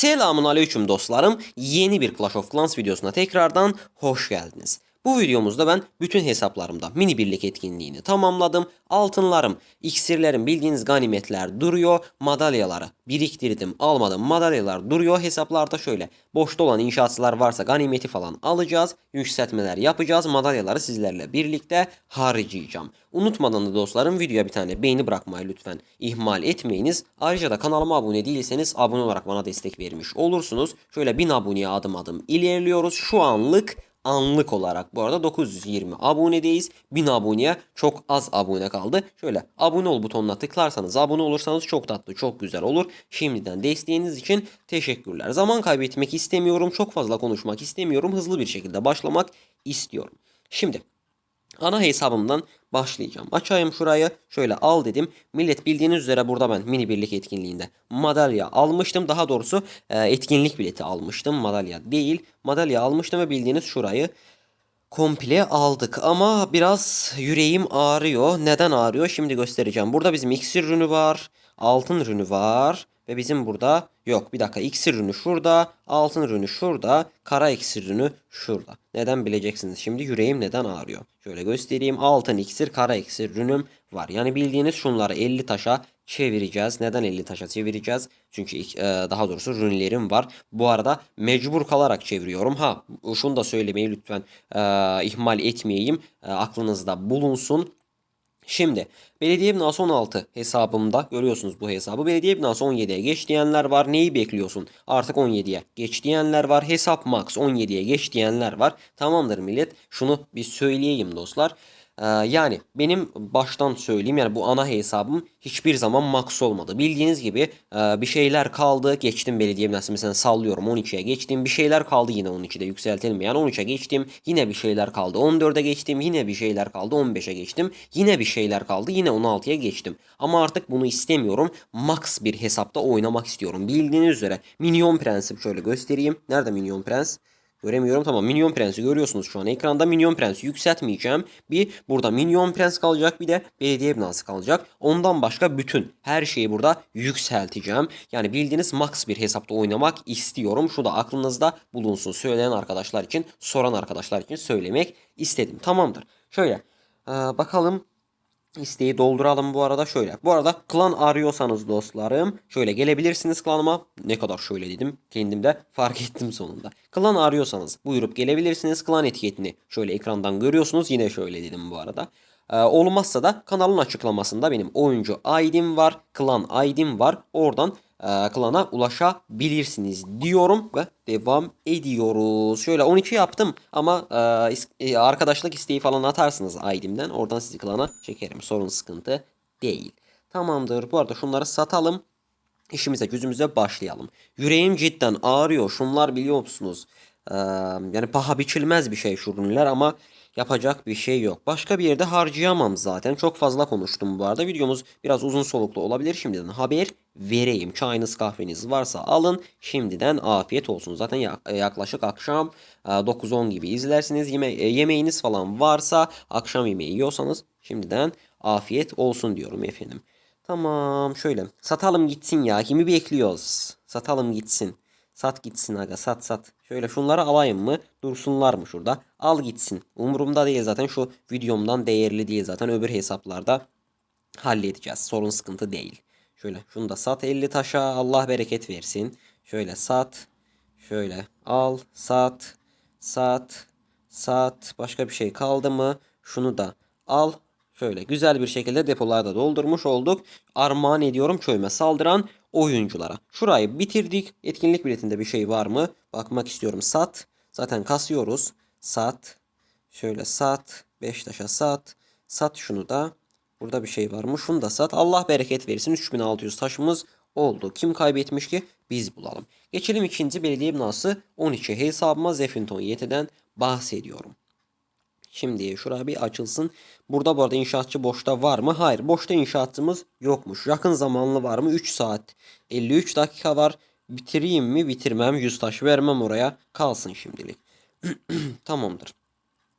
Selamun aleyküm dostlarım. Yeni bir Clash of Clans videosuna tekrardan hoş geldiniz. Bu videomuzda ben bütün hesaplarımda mini birlik etkinliğini tamamladım. Altınlarım, iksirlerim, bildiğiniz ganimetler duruyor. Madalyaları biriktirdim, almadım. Madalyalar duruyor. Hesaplarda şöyle boşta olan inşaatçılar varsa ganimeti falan alacağız. Yükseltmeler yapacağız. Madalyaları sizlerle birlikte harcayacağım. Unutmadan da dostlarım videoya bir tane beğeni bırakmayı lütfen ihmal etmeyiniz. Ayrıca da kanalıma abone değilseniz abone olarak bana destek vermiş olursunuz. Şöyle 1000 aboneye adım adım ilerliyoruz. Şu anlık anlık olarak bu arada 920 abonedeyiz. 1000 aboneye çok az abone kaldı. Şöyle abone ol butonuna tıklarsanız abone olursanız çok tatlı çok güzel olur. Şimdiden desteğiniz için teşekkürler. Zaman kaybetmek istemiyorum. Çok fazla konuşmak istemiyorum. Hızlı bir şekilde başlamak istiyorum. Şimdi Ana hesabımdan başlayacağım. Açayım şurayı. Şöyle al dedim. Millet bildiğiniz üzere burada ben mini birlik etkinliğinde madalya almıştım. Daha doğrusu e, etkinlik bileti almıştım. Madalya değil. Madalya almıştım ve bildiğiniz şurayı komple aldık. Ama biraz yüreğim ağrıyor. Neden ağrıyor? Şimdi göstereceğim. Burada bizim iksir ürünü var. Altın ürünü var. Ve bizim burada yok bir dakika iksir ürünü şurada. Altın ürünü şurada. Kara iksir ürünü şurada. Neden bileceksiniz. Şimdi yüreğim neden ağrıyor? Şöyle göstereyim. Altın iksir kara iksir ürünüm var. Yani bildiğiniz şunları 50 taşa çevireceğiz. Neden 50 taşa çevireceğiz? Çünkü e, daha doğrusu ürünlerim var. Bu arada mecbur kalarak çeviriyorum. Ha şunu da söylemeyi lütfen e, ihmal etmeyeyim. E, aklınızda bulunsun. Şimdi belediye binası 16 hesabımda görüyorsunuz bu hesabı. Belediye binası 17'ye geç diyenler var. Neyi bekliyorsun? Artık 17'ye geç diyenler var. Hesap max 17'ye geç diyenler var. Tamamdır millet. Şunu bir söyleyeyim dostlar. Ee, yani benim baştan söyleyeyim yani bu ana hesabım hiçbir zaman max olmadı. Bildiğiniz gibi e, bir şeyler kaldı. Geçtim belediye binası mesela sallıyorum 12'ye geçtim. Bir şeyler kaldı yine 12'de yükseltelim. Yani 13'e geçtim. Yine bir şeyler kaldı. 14'e geçtim. Yine bir şeyler kaldı. 15'e geçtim. Yine bir şeyler kaldı. Yine 16'ya geçtim. Ama artık bunu istemiyorum. Max bir hesapta oynamak istiyorum. Bildiğiniz üzere Minyon Prens'i şöyle göstereyim. Nerede Minyon Prens? Göremiyorum tamam Minyon Prens'i görüyorsunuz şu an ekranda Minyon Prens'i yükseltmeyeceğim. Bir burada Minyon Prens kalacak bir de belediye binası kalacak. Ondan başka bütün her şeyi burada yükselteceğim. Yani bildiğiniz max bir hesapta oynamak istiyorum. Şu da aklınızda bulunsun söyleyen arkadaşlar için soran arkadaşlar için söylemek istedim. Tamamdır. Şöyle bakalım İsteği dolduralım bu arada şöyle. Bu arada klan arıyorsanız dostlarım şöyle gelebilirsiniz klanıma. Ne kadar şöyle dedim kendimde fark ettim sonunda. Klan arıyorsanız buyurup gelebilirsiniz. Klan etiketini şöyle ekrandan görüyorsunuz. Yine şöyle dedim bu arada. Ee, olmazsa da kanalın açıklamasında benim oyuncu ID'm var. Klan ID'm var. Oradan e, klana ulaşabilirsiniz diyorum ve devam ediyoruz. Şöyle 12 yaptım ama e, e, arkadaşlık isteği falan atarsınız ID'mden. Oradan sizi klana çekerim. Sorun sıkıntı değil. Tamamdır. Bu arada şunları satalım. İşimize gücümüze başlayalım. Yüreğim cidden ağrıyor. Şunlar biliyor musunuz? Yani paha biçilmez bir şey şu ürünler ama yapacak bir şey yok. Başka bir yerde harcayamam zaten. Çok fazla konuştum bu arada. Videomuz biraz uzun soluklu olabilir. Şimdiden haber vereyim. Çayınız kahveniz varsa alın. Şimdiden afiyet olsun. Zaten ya- yaklaşık akşam e, 9-10 gibi izlersiniz. Yeme e, yemeğiniz falan varsa akşam yemeği yiyorsanız şimdiden afiyet olsun diyorum efendim. Tamam şöyle satalım gitsin ya kimi bekliyoruz satalım gitsin sat gitsin aga sat sat şöyle şunları alayım mı? Dursunlar mı şurada. Al gitsin. Umurumda değil zaten. Şu videomdan değerli değil zaten öbür hesaplarda halledeceğiz. Sorun sıkıntı değil. Şöyle şunu da sat 50 taşa. Allah bereket versin. Şöyle sat. Şöyle al. Sat. Sat. Sat. Başka bir şey kaldı mı? Şunu da al. Şöyle güzel bir şekilde depolarda doldurmuş olduk. Armağan ediyorum çöyme saldıran oyunculara. Şurayı bitirdik. Etkinlik biletinde bir şey var mı? Bakmak istiyorum. Sat. Zaten kasıyoruz. Sat. Şöyle sat. 5 taşa sat. Sat şunu da. Burada bir şey var mı? Şunu da sat. Allah bereket versin. 3600 taşımız oldu. Kim kaybetmiş ki? Biz bulalım. Geçelim ikinci belediye binası 12 hesabıma Zefinton YT'den bahsediyorum. Şimdi şuraya bir açılsın. Burada bu arada inşaatçı boşta var mı? Hayır. Boşta inşaatçımız yokmuş. Yakın zamanlı var mı? 3 saat 53 dakika var. Bitireyim mi? Bitirmem. 100 taş vermem oraya. Kalsın şimdilik. Tamamdır.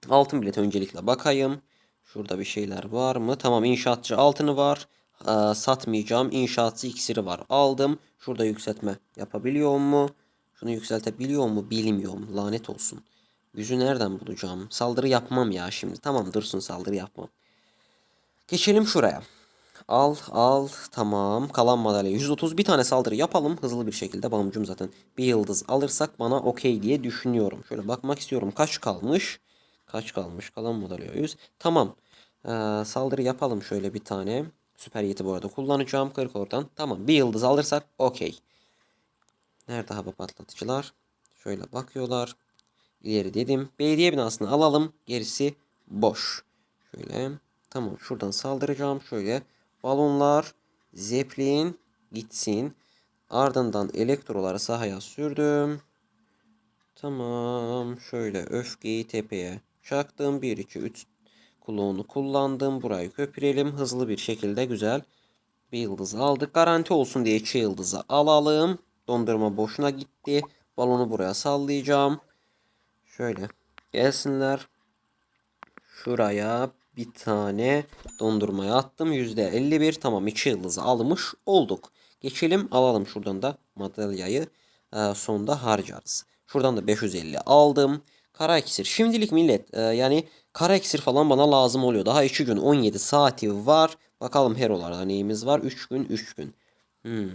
Altın bilet öncelikle bakayım. Şurada bir şeyler var mı? Tamam inşaatçı altını var. Aa, satmayacağım. İnşaatçı iksiri var. Aldım. Şurada yükseltme yapabiliyor mu? Şunu yükseltebiliyor mu? Bilmiyorum. Lanet olsun. Yüzü nereden bulacağım? Saldırı yapmam ya şimdi. Tamam dursun saldırı yapmam. Geçelim şuraya. Al al tamam. Kalan madalya 130 bir tane saldırı yapalım. Hızlı bir şekilde. Bamcum zaten bir yıldız alırsak bana okey diye düşünüyorum. Şöyle bakmak istiyorum. Kaç kalmış? Kaç kalmış? Kalan madalya 100 tamam. Ee, saldırı yapalım şöyle bir tane. Süper yeti bu arada kullanacağım. 40 oradan tamam. Bir yıldız alırsak okey. Nerede hava patlatıcılar? Şöyle bakıyorlar ileri dedim. Belediye binasını alalım. Gerisi boş. Şöyle tamam şuradan saldıracağım. Şöyle balonlar zeplin gitsin. Ardından elektroları sahaya sürdüm. Tamam şöyle öfkeyi tepeye çaktım. 1 2 3 kulağını kullandım. Burayı köpürelim. Hızlı bir şekilde güzel bir yıldız aldık. Garanti olsun diye 2 yıldızı alalım. Dondurma boşuna gitti. Balonu buraya sallayacağım şöyle gelsinler Şuraya bir tane dondurmaya attım. %51 tamam 2 yıldızı almış olduk. Geçelim alalım şuradan da madalyayı e, sonda harcarız. Şuradan da 550 aldım. Kara iksir. Şimdilik millet e, yani kara iksir falan bana lazım oluyor. Daha 2 gün 17 saati var. Bakalım herolarda neyimiz var. 3 gün 3 gün. Hmm.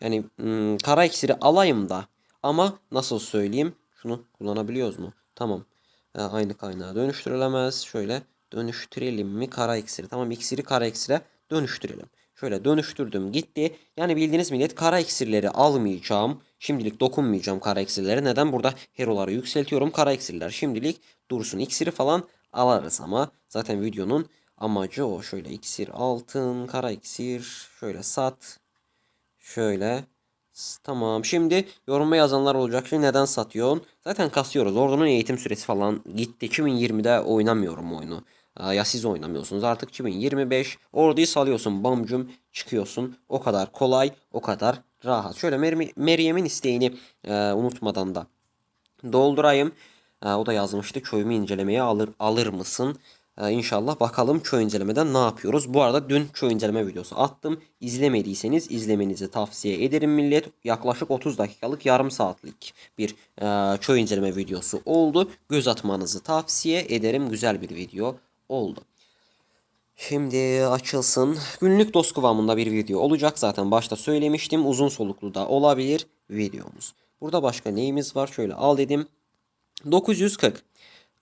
Yani hmm, kara iksiri alayım da ama nasıl söyleyeyim? Şunu kullanabiliyoruz mu? Tamam. E, aynı kaynağa dönüştürülemez. Şöyle dönüştürelim mi kara iksiri? Tamam iksiri kara iksire dönüştürelim. Şöyle dönüştürdüm gitti. Yani bildiğiniz millet kara iksirleri almayacağım. Şimdilik dokunmayacağım kara iksirlere. Neden? Burada heroları yükseltiyorum. Kara iksirler şimdilik dursun. İksiri falan alırız ama zaten videonun amacı o. Şöyle iksir altın, kara iksir. Şöyle sat. Şöyle. Tamam. Şimdi yoruma yazanlar olacak. Şimdi neden satıyorsun? Zaten kasıyoruz. Ordunun eğitim süresi falan gitti. 2020'de oynamıyorum oyunu. Ya siz oynamıyorsunuz. Artık 2025. Orduyu salıyorsun. Bamcum çıkıyorsun. O kadar kolay. O kadar rahat. Şöyle Meryem- Meryem'in isteğini e, unutmadan da doldurayım. Ee, o da yazmıştı köyümü incelemeye alır alır mısın? Ee, inşallah bakalım köy incelemeden ne yapıyoruz. Bu arada dün köy inceleme videosu attım. İzlemediyseniz izlemenizi tavsiye ederim millet. Yaklaşık 30 dakikalık yarım saatlik bir e, inceleme videosu oldu. Göz atmanızı tavsiye ederim. Güzel bir video oldu. Şimdi açılsın. Günlük dost kıvamında bir video olacak. Zaten başta söylemiştim. Uzun soluklu da olabilir videomuz. Burada başka neyimiz var? Şöyle al dedim. 940.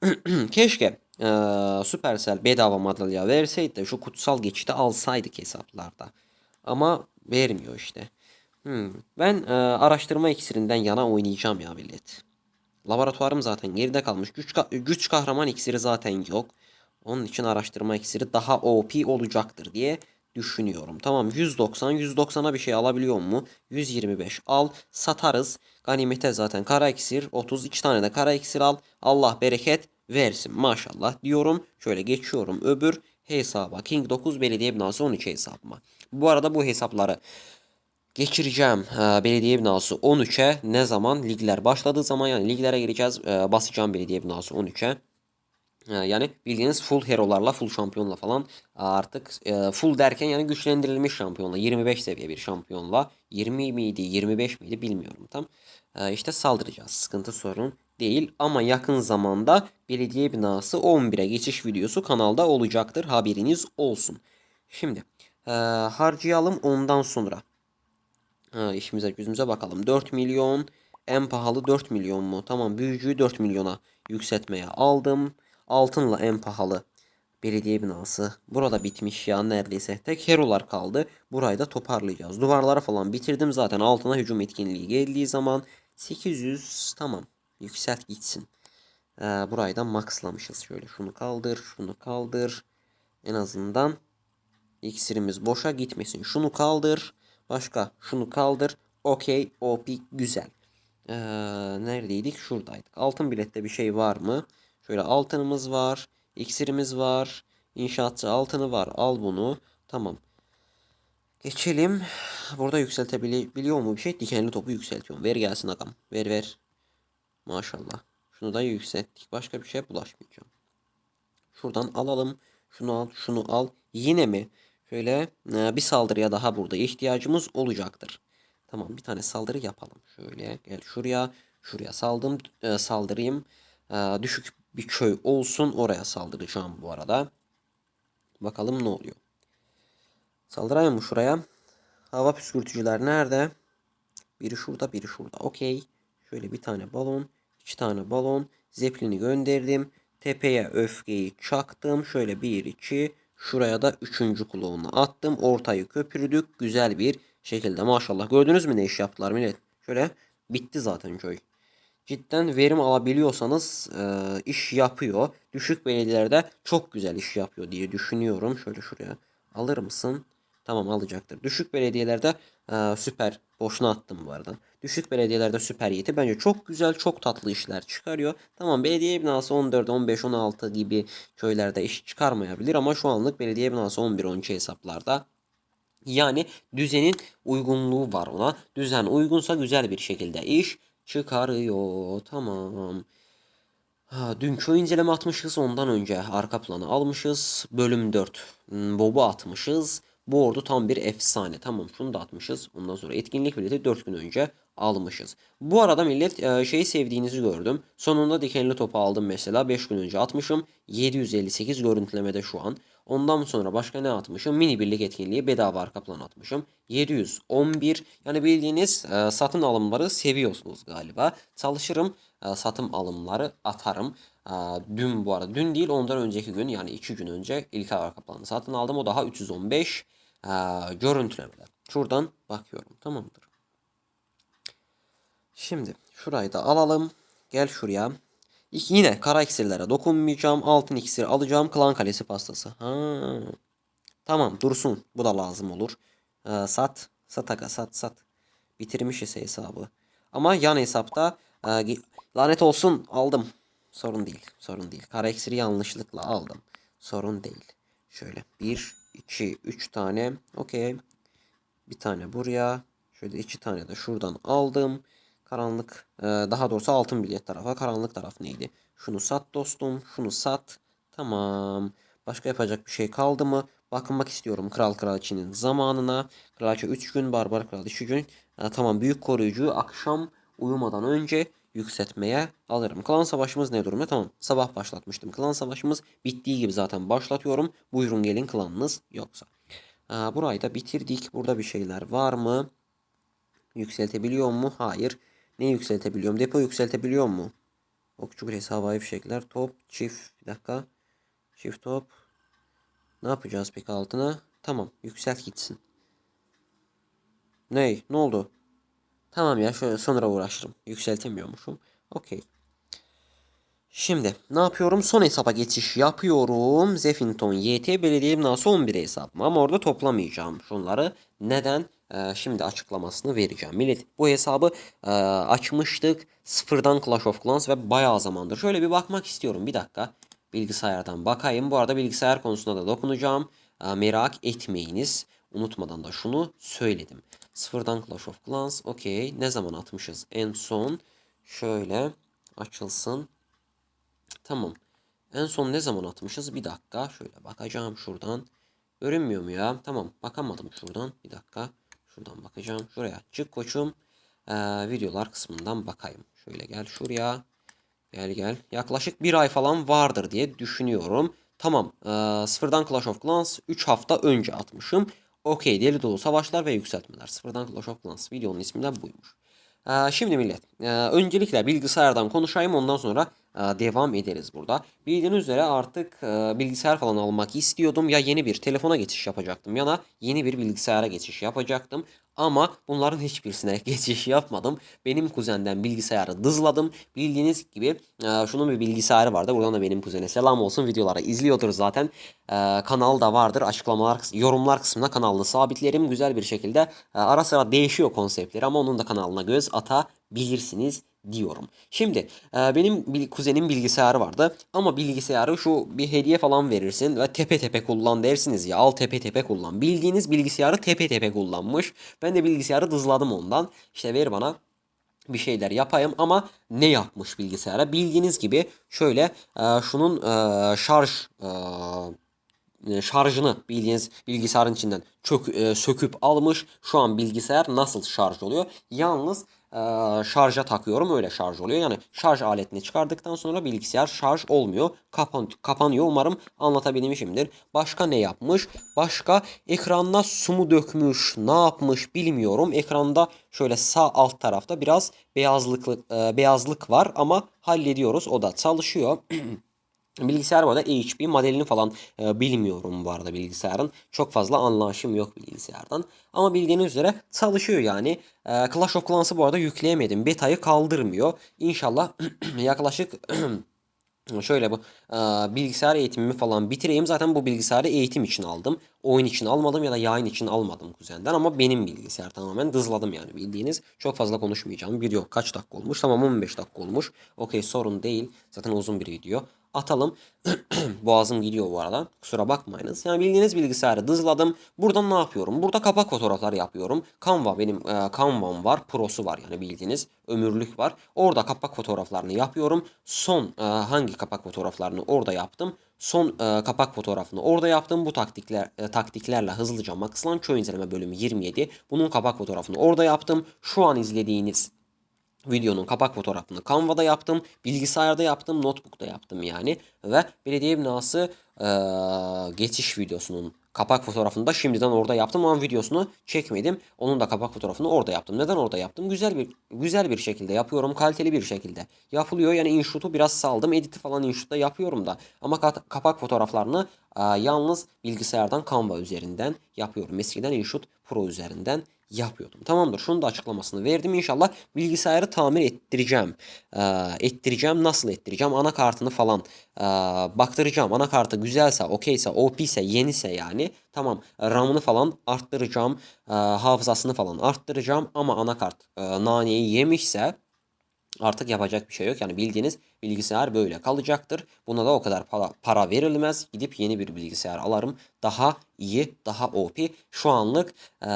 Keşke eee Supercell bedava madalya verseydi de şu kutsal geçidi alsaydık hesaplarda. Ama vermiyor işte. Hmm. Ben eee, araştırma iksirinden yana oynayacağım ya millet. Laboratuvarım zaten geride kalmış. Güç, güç kahraman iksiri zaten yok. Onun için araştırma iksiri daha OP olacaktır diye düşünüyorum. Tamam 190 190'a bir şey alabiliyor mu? 125 al satarız. Ganimete zaten kara iksir 32 tane de kara iksir al. Allah bereket versin maşallah diyorum. Şöyle geçiyorum öbür hesaba. King 9 belediye binası 13 hesabıma. Bu arada bu hesapları geçireceğim e, belediye binası 13'e ne zaman ligler başladığı zaman yani liglere gireceğiz e, basacağım belediye binası 13'e. E, Yani bildiğiniz full hero'larla, full şampiyonla falan artık e, full derken yani güçlendirilmiş şampiyonla 25 seviye bir şampiyonla 20 miydi 25 miydi bilmiyorum tam. E, işte saldıracağız. Sıkıntı sorun değil ama yakın zamanda belediye binası 11'e geçiş videosu kanalda olacaktır. Haberiniz olsun. Şimdi e, harcayalım ondan sonra. Ha, işimize gücümüze bakalım. 4 milyon. En pahalı 4 milyon mu? Tamam büyücüyü 4 milyona yükseltmeye aldım. Altınla en pahalı belediye binası. Burada bitmiş ya neredeyse. Tek herolar kaldı. Burayı da toparlayacağız. Duvarları falan bitirdim zaten. Altına hücum etkinliği geldiği zaman 800 tamam. Yükselt gitsin. Ee, burayı da maxlamışız. Şöyle şunu kaldır, şunu kaldır. En azından İksirimiz boşa gitmesin. Şunu kaldır. Başka şunu kaldır. Okey. OP güzel. Ee, neredeydik? Şuradaydık. Altın bilette bir şey var mı? Şöyle altınımız var. İksirimiz var. İnşaatçı altını var. Al bunu. Tamam. Geçelim. Burada yükseltebiliyor mu bir şey? Dikenli topu yükseltiyorum. Ver gelsin agam. Ver ver. Maşallah. Şunu da yükselttik. Başka bir şeye bulaşmayacağım. Şuradan alalım. Şunu al, şunu al. Yine mi? Şöyle e, bir saldırıya daha burada ihtiyacımız olacaktır. Tamam bir tane saldırı yapalım. Şöyle gel şuraya. Şuraya saldım, e, saldırayım. E, düşük bir köy olsun. Oraya saldıracağım bu arada. Bakalım ne oluyor. Saldırayım mı şuraya? Hava püskürtücüler nerede? Biri şurada, biri şurada. Okey. Şöyle bir tane balon, iki tane balon. Zeplini gönderdim. Tepeye öfkeyi çaktım. Şöyle bir, iki. Şuraya da üçüncü kulağını attım. Ortayı köpürdük. Güzel bir şekilde maşallah. Gördünüz mü ne iş yaptılar millet? Şöyle bitti zaten köy. Cidden verim alabiliyorsanız e, iş yapıyor. Düşük belediyelerde çok güzel iş yapıyor diye düşünüyorum. Şöyle şuraya alır mısın? Tamam alacaktır. Düşük belediyelerde e, süper. Boşuna attım bu arada. Düşük belediyelerde süper yeti bence çok güzel, çok tatlı işler çıkarıyor. Tamam belediye binası 14, 15, 16 gibi köylerde iş çıkarmayabilir ama şu anlık belediye binası 11, 12 hesaplarda yani düzenin uygunluğu var ona. Düzen uygunsa güzel bir şekilde iş çıkarıyor. Tamam. Ha, dünkü inceleme atmışız. Ondan önce arka planı almışız. Bölüm 4. Hmm, Bob'u atmışız. Bu ordu tam bir efsane. Tamam şunu da atmışız. Ondan sonra etkinlik bileti 4 gün önce almışız. Bu arada millet e, şeyi sevdiğinizi gördüm. Sonunda dikenli topu aldım mesela. 5 gün önce atmışım. 758 görüntülemede şu an. Ondan sonra başka ne atmışım? Mini birlik etkinliği bedava arka plan atmışım. 711 yani bildiğiniz e, satın alımları seviyorsunuz galiba. Çalışırım e, satım alımları atarım. E, dün bu arada dün değil ondan önceki gün yani 2 gün önce ilk arka planı satın aldım. O daha 315 e, görüntülemede. Şuradan bakıyorum tamamdır. Şimdi şurayı da alalım. Gel şuraya. Yine kara iksirlere dokunmayacağım. Altın iksir alacağım. Klan kalesi pastası. Ha. Tamam dursun. Bu da lazım olur. Ee, sat. Sat aga sat sat. Bitirmişiz hesabı. Ama yan hesapta e, lanet olsun aldım. Sorun değil. Sorun değil. Kara iksiri yanlışlıkla aldım. Sorun değil. Şöyle 1, 2, 3 tane. Okey. Bir tane buraya. Şöyle iki tane de şuradan aldım. Karanlık e, daha doğrusu altın bilet tarafa. Karanlık taraf neydi? Şunu sat dostum. Şunu sat. Tamam. Başka yapacak bir şey kaldı mı? Bakınmak istiyorum Kral Kraliçenin zamanına. Kraliçe 3 gün, Barbar Kral 2 gün. E, tamam büyük koruyucuyu akşam uyumadan önce yükseltmeye alırım. Klan savaşımız ne durumda? Tamam. Sabah başlatmıştım. Klan savaşımız bittiği gibi zaten başlatıyorum. Buyurun gelin klanınız yoksa. E, burayı da bitirdik. Burada bir şeyler var mı? Yükseltebiliyor mu? Hayır. Ne yükseltebiliyorum? Depo yükseltebiliyor mu? Okçu kulesi havai fişekler. Top. Çift. Bir dakika. Çift top. Ne yapacağız peki altına? Tamam. Yükselt gitsin. Ney? Ne oldu? Tamam ya şöyle sonra uğraşırım. Yükseltemiyormuşum. Okey. Şimdi ne yapıyorum? Son hesaba geçiş yapıyorum. Zefington YT Belediye Binası 11 hesabım. Ama orada toplamayacağım şunları. Neden? Ee, şimdi açıklamasını vereceğim. Millet bu hesabı e, açmıştık. Sıfırdan Clash of Clans ve bayağı zamandır. Şöyle bir bakmak istiyorum. Bir dakika. Bilgisayardan bakayım. Bu arada bilgisayar konusunda da dokunacağım. Ee, merak etmeyiniz. Unutmadan da şunu söyledim. Sıfırdan Clash of Clans. Okey. Ne zaman atmışız? En son şöyle açılsın. Tamam. En son ne zaman atmışız? Bir dakika. Şöyle bakacağım şuradan. Görünmüyor mu ya? Tamam. Bakamadım şuradan. Bir dakika. Şuradan bakacağım. Şuraya çık koçum. Ee, videolar kısmından bakayım. Şöyle gel şuraya. Gel gel. Yaklaşık bir ay falan vardır diye düşünüyorum. Tamam. Ee, sıfırdan Clash of Clans 3 hafta önce atmışım. Okey. Deli dolu savaşlar ve yükseltmeler. Sıfırdan Clash of Clans. Videonun ismi de buymuş. Ee, şimdi millet. e, öncelikle bilgisayardan konuşayım. Ondan sonra devam ederiz burada. Bildiğiniz üzere artık e, bilgisayar falan almak istiyordum. Ya yeni bir telefona geçiş yapacaktım ya da yeni bir bilgisayara geçiş yapacaktım. Ama bunların hiçbirisine geçiş yapmadım. Benim kuzenden bilgisayarı dızladım. Bildiğiniz gibi e, şunun bir bilgisayarı vardı. Buradan da benim kuzene selam olsun. Videoları izliyordur zaten. E, kanal da vardır. Açıklamalar, yorumlar kısmına kanalını sabitlerim. Güzel bir şekilde ara sıra değişiyor konseptleri ama onun da kanalına göz atabilirsiniz diyorum. Şimdi e, benim bir kuzenim bilgisayarı vardı ama bilgisayarı şu bir hediye falan verirsin ve tepe tepe kullan dersiniz ya al tepe tepe kullan. Bildiğiniz bilgisayarı tepe tepe kullanmış. Ben de bilgisayarı dızladım ondan. İşte ver bana bir şeyler yapayım ama ne yapmış bilgisayara? Bildiğiniz gibi şöyle e, şunun e, şarj şarjını bildiğiniz bilgisayarın içinden çök, söküp almış. Şu an bilgisayar nasıl şarj oluyor? Yalnız e, şarja takıyorum öyle şarj oluyor. Yani şarj aletini çıkardıktan sonra bilgisayar şarj olmuyor. Kapan, kapanıyor. Umarım anlatabilmişimdir. Başka ne yapmış? Başka ekranına su mu dökmüş? Ne yapmış bilmiyorum. Ekranda şöyle sağ alt tarafta biraz beyazlık e, beyazlık var ama hallediyoruz. O da çalışıyor. Bilgisayar bu HP modelini falan e, bilmiyorum bu arada bilgisayarın. Çok fazla anlaşım yok bilgisayardan. Ama bildiğiniz üzere çalışıyor yani. E, Clash of Clans'ı bu arada yükleyemedim. Beta'yı kaldırmıyor. İnşallah yaklaşık Şöyle bu e, bilgisayar eğitimimi falan bitireyim. Zaten bu bilgisayarı eğitim için aldım. Oyun için almadım ya da yayın için almadım kuzenden ama benim bilgisayar tamamen dızladım yani bildiğiniz. Çok fazla konuşmayacağım. Video kaç dakika olmuş? Tamam 15 dakika olmuş. Okey sorun değil. Zaten uzun bir video. Atalım. Boğazım gidiyor bu arada. Kusura bakmayınız. Yani bildiğiniz bilgisayarı dızladım. Buradan ne yapıyorum? Burada kapak fotoğrafları yapıyorum. Canva benim e, Canva'm var. Pro'su var yani bildiğiniz. Ömürlük var. Orada kapak fotoğraflarını yapıyorum. Son e, hangi kapak fotoğraflarını orada yaptım. Son e, kapak fotoğrafını orada yaptım. Bu taktikler e, taktiklerle hızlıca Maxlan Çoğu inceleme bölümü 27. Bunun kapak fotoğrafını orada yaptım. Şu an izlediğiniz videonun kapak fotoğrafını Canva'da yaptım, bilgisayarda yaptım, notebook'ta yaptım yani ve belediye binası e, geçiş videosunun kapak fotoğrafını da şimdiden orada yaptım ama videosunu çekmedim. Onun da kapak fotoğrafını orada yaptım. Neden orada yaptım? Güzel bir güzel bir şekilde yapıyorum. Kaliteli bir şekilde yapılıyor. Yani InShoot'u biraz saldım. Edit'i falan InShoot'ta yapıyorum da. Ama kapak fotoğraflarını e, yalnız bilgisayardan Canva üzerinden yapıyorum. Eskiden InShoot Pro üzerinden yapıyordum. Tamamdır. Şunu da açıklamasını verdim. İnşallah bilgisayarı tamir ettireceğim. Ee, ettireceğim. Nasıl ettireceğim? Anakartını falan e, baktıracağım. Anakartı güzelse, okeyse, OP ise, yenise yani. Tamam. RAM'ını falan arttıracağım. E, hafızasını falan arttıracağım. Ama anakart e, naneyi yemişse Artık yapacak bir şey yok. Yani bildiğiniz bilgisayar böyle kalacaktır. Buna da o kadar para, para verilmez. Gidip yeni bir bilgisayar alırım. Daha iyi, daha OP. Şu anlık e,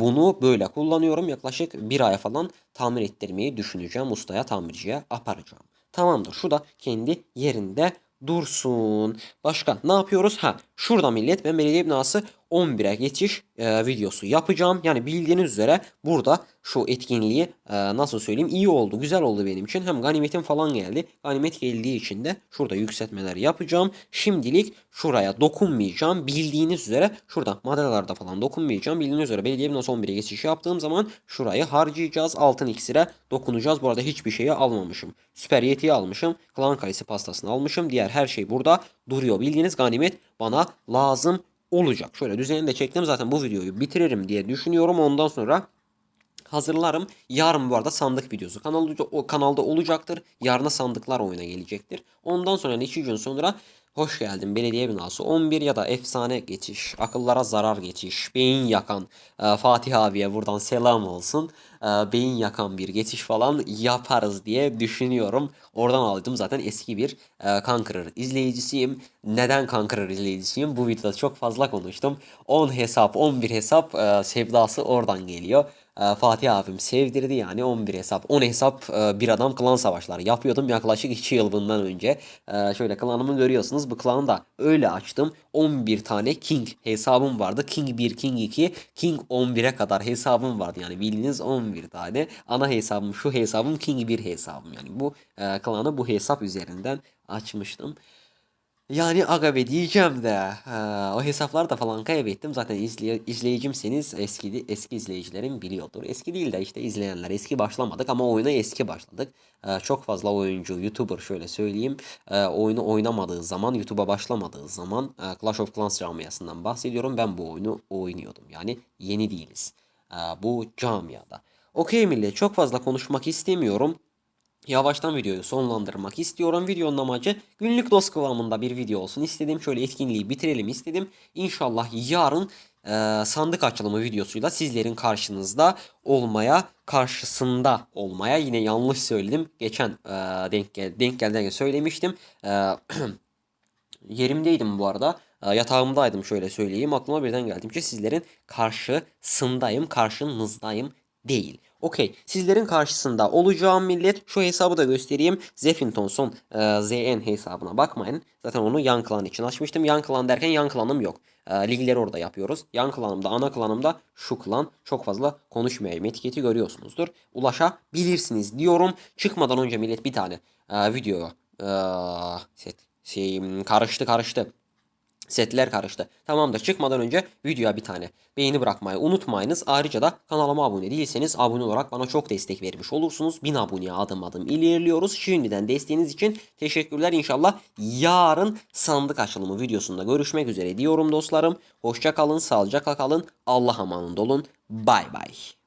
bunu böyle kullanıyorum. Yaklaşık bir ay falan tamir ettirmeyi düşüneceğim. Ustaya, tamirciye aparacağım. Tamamdır. Şu da kendi yerinde dursun. Başka ne yapıyoruz? Ha şurada millet ben belediye binası 11'e geçiş e, videosu yapacağım. Yani bildiğiniz üzere burada şu etkinliği e, nasıl söyleyeyim iyi oldu. Güzel oldu benim için. Hem ganimetim falan geldi. Ganimet geldiği için de şurada yükseltmeler yapacağım. Şimdilik şuraya dokunmayacağım. Bildiğiniz üzere şurada madalyalarda falan dokunmayacağım. Bildiğiniz üzere belediye binası 11'e geçiş yaptığım zaman şurayı harcayacağız. Altın iksire dokunacağız. Bu arada hiçbir şeyi almamışım. Süper yetiyi almışım. Klan kalesi pastasını almışım. Diğer her şey burada duruyor. Bildiğiniz ganimet bana lazım olacak. Şöyle düzenini de çektim zaten bu videoyu bitiririm diye düşünüyorum. Ondan sonra hazırlarım. Yarın bu arada sandık videosu kanalda, o kanalda olacaktır. Yarına sandıklar oyuna gelecektir. Ondan sonra iki gün sonra Hoş geldin belediye binası 11 ya da efsane geçiş, akıllara zarar geçiş, beyin yakan e, Fatih abiye buradan selam olsun. E, beyin yakan bir geçiş falan yaparız diye düşünüyorum. Oradan aldım zaten eski bir e, Conqueror izleyicisiyim. Neden Conqueror izleyicisiyim? Bu videoda çok fazla konuştum. 10 hesap, 11 hesap e, sevdası oradan geliyor. Ee, Fatih abim sevdirdi yani 11 hesap 10 hesap e, bir adam klan savaşları yapıyordum yaklaşık 2 yıl bundan önce. Ee, şöyle klanımı görüyorsunuz bu klanı da öyle açtım. 11 tane King hesabım vardı. King 1, King 2, King 11'e kadar hesabım vardı. Yani bildiğiniz 11 tane. Ana hesabım şu hesabım King 1 hesabım. Yani bu e, klanı bu hesap üzerinden açmıştım. Yani aga be diyeceğim de o hesapları da falan kaybettim. Zaten izley izleyicimseniz eski eski izleyicilerim biliyordur. Eski değil de işte izleyenler eski başlamadık ama oyuna eski başladık. Çok fazla oyuncu, YouTuber şöyle söyleyeyim. Oyunu oynamadığı zaman, YouTube'a başlamadığı zaman Clash of Clans camiasından bahsediyorum. Ben bu oyunu oynuyordum. Yani yeni değiliz. Bu camiada. Okey millet çok fazla konuşmak istemiyorum yavaştan videoyu sonlandırmak istiyorum. Videonun amacı günlük dost kıvamında bir video olsun istedim. Şöyle etkinliği bitirelim istedim. İnşallah yarın e, sandık açılımı videosuyla sizlerin karşınızda olmaya, karşısında olmaya yine yanlış söyledim. Geçen e, denk, gel denk geldiğinde söylemiştim. E, yerimdeydim bu arada. E, yatağımdaydım şöyle söyleyeyim. Aklıma birden geldim ki sizlerin karşısındayım, karşınızdayım değil. Okey. Sizlerin karşısında olacağım millet. Şu hesabı da göstereyim. Zeffinton son e, ZN hesabına bakmayın. Zaten onu yan klan için açmıştım. Yan klan derken yan klanım yok. E, ligleri orada yapıyoruz. Yan klanımda, ana klanımda şu klan. Çok fazla konuşmayayım. Etiketi görüyorsunuzdur. Ulaşabilirsiniz diyorum. Çıkmadan önce millet bir tane e, video e, şey, karıştı karıştı. Setler karıştı. Tamamdır. Çıkmadan önce videoya bir tane beğeni bırakmayı unutmayınız. Ayrıca da kanalıma abone değilseniz abone olarak bana çok destek vermiş olursunuz. 1000 aboneye adım adım ilerliyoruz. Şimdiden desteğiniz için teşekkürler. İnşallah yarın sandık açılımı videosunda görüşmek üzere diyorum dostlarım. Hoşça kalın, sağlıcakla kalın. Allah amanında olun. Bay bay.